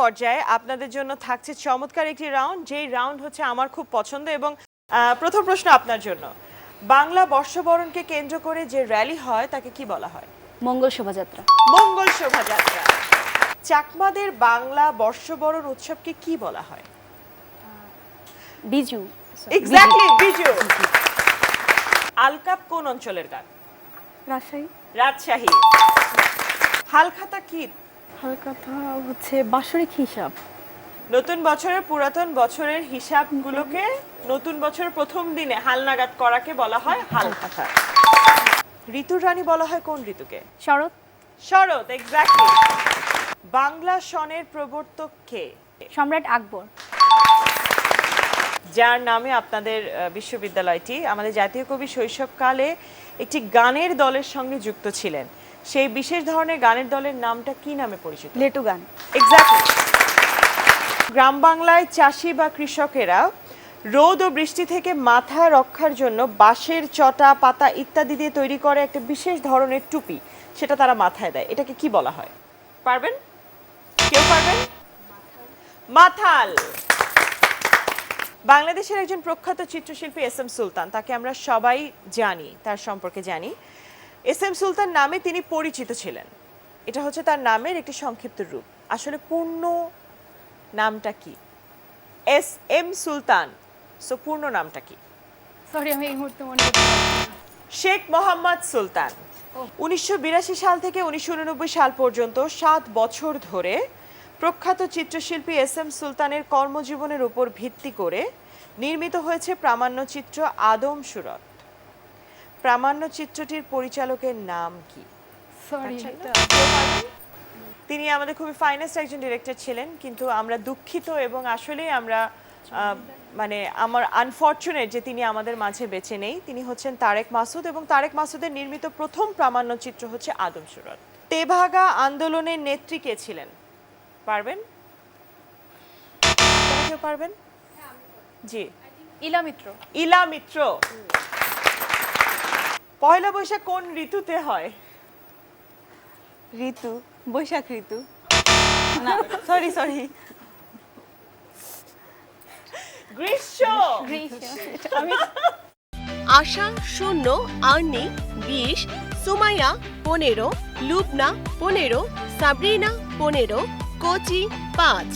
পর্যায়ে আপনাদের জন্য থাকছে চমৎকার একটি রাউন্ড যেই রাউন্ড হচ্ছে আমার খুব পছন্দ এবং আহ, প্রথম প্রশ্ন আপনার জন্য। বাংলা বর্ষবরণকে কেন্দ্র করে যে র্যালি হয় তাকে কি বলা হয়? মঙ্গল শোভাযাত্রা। মঙ্গল শোভাযাত্রা। চাকমাদের বাংলা বর্ষবরণ উৎসবকে কি বলা হয়? বিজু। এক্স্যাক্টলি বিজু। আলকাপ কোন অঞ্চলের গান? রাজশাহী। রাজশাহী। হালখাতা কি হালকাথা হচ্ছে বাৎসরিক হিসাব। নতুন বছরের পুরাতন বছরের হিসাবগুলোকে নতুন বছরের প্রথম দিনে হালনাগাদ করাকে বলা হয় হালখাতা ঋতুর রানী বলা হয় কোন ঋতুকে? শরৎ। শরৎ এক্স্যাক্টলি বাংলা সনের প্রবর্তক কে? সম্রাট আকবর। যার নামে আপনাদের বিশ্ববিদ্যালয়টি আমাদের জাতীয় কবি শৈশবকালে একটি গানের দলের সঙ্গে যুক্ত ছিলেন। সেই বিশেষ ধরনের গানের দলের নামটা কি নামে পরিচিত? লেটু গান। এক্স্যাক্টলি গ্রাম বাংলায় চাষি বা কৃষকেরা রোদ ও বৃষ্টি থেকে মাথা রক্ষার জন্য বাঁশের চটা পাতা ইত্যাদি দিয়ে তৈরি করে একটা বিশেষ ধরনের টুপি সেটা তারা মাথায় দেয়। এটাকে কি বলা হয়? পারবেন? কেউ পারবেন? মাথাল। বাংলাদেশের একজন প্রখ্যাত চিত্রশিল্পী এস এম সুলতান তাকে আমরা সবাই জানি তার সম্পর্কে জানি। এস এম সুলতান নামে তিনি পরিচিত ছিলেন। এটা হচ্ছে তার নামের একটি সংক্ষিপ্ত রূপ। আসলে পূর্ণ নামটা কি? এস এম সুলতান। সো পূর্ণ নামটা কি? সরি আমি এই মুহূর্তে মনে করতে পারছি শেখ মোহাম্মদ সুলতান। উনিশশো বিরাশি সাল থেকে উনিশশো উননব্বই সাল পর্যন্ত সাত বছর ধরে প্রখ্যাত চিত্রশিল্পী এস এম সুলতানের কর্মজীবনের উপর ভিত্তি করে নির্মিত হয়েছে প্রামাণ্য চিত্র আদম সুরত। প্রামাণ্যচিত্রটির পরিচালকের নাম কি? সরি পারবেন? তিনি আমাদের খুবই ফাইনেস্ট একজন ডিরেক্টর ছিলেন কিন্তু আমরা দুঃখিত এবং আসলেই আমরা মানে আমার আনফর্চুনেট যে তিনি আমাদের মাঝে বেঁচে নেই। তিনি হচ্ছেন তারেক মাসুদ এবং তারেক মাসুদের নির্মিত প্রথম প্রামাণ্যচিত্র হচ্ছে আদম সুরত। তেভাগা আন্দোলনের নেত্রী কে ছিলেন? পারবেন? পারবেন? জি। ইলা মিত্র। ইলা মিত্র। পয়লা বৈশাখ কোন ঋতুতে হয়? ঋতু বৈশাখ ঋতু। না সরি সরি গ্রীষ্ম! আশা শূন্য আর্নি বিশ সুমাইয়া পনেরো লুবনা পনেরো সাবরিনা পনেরো কোচি পাঁচ।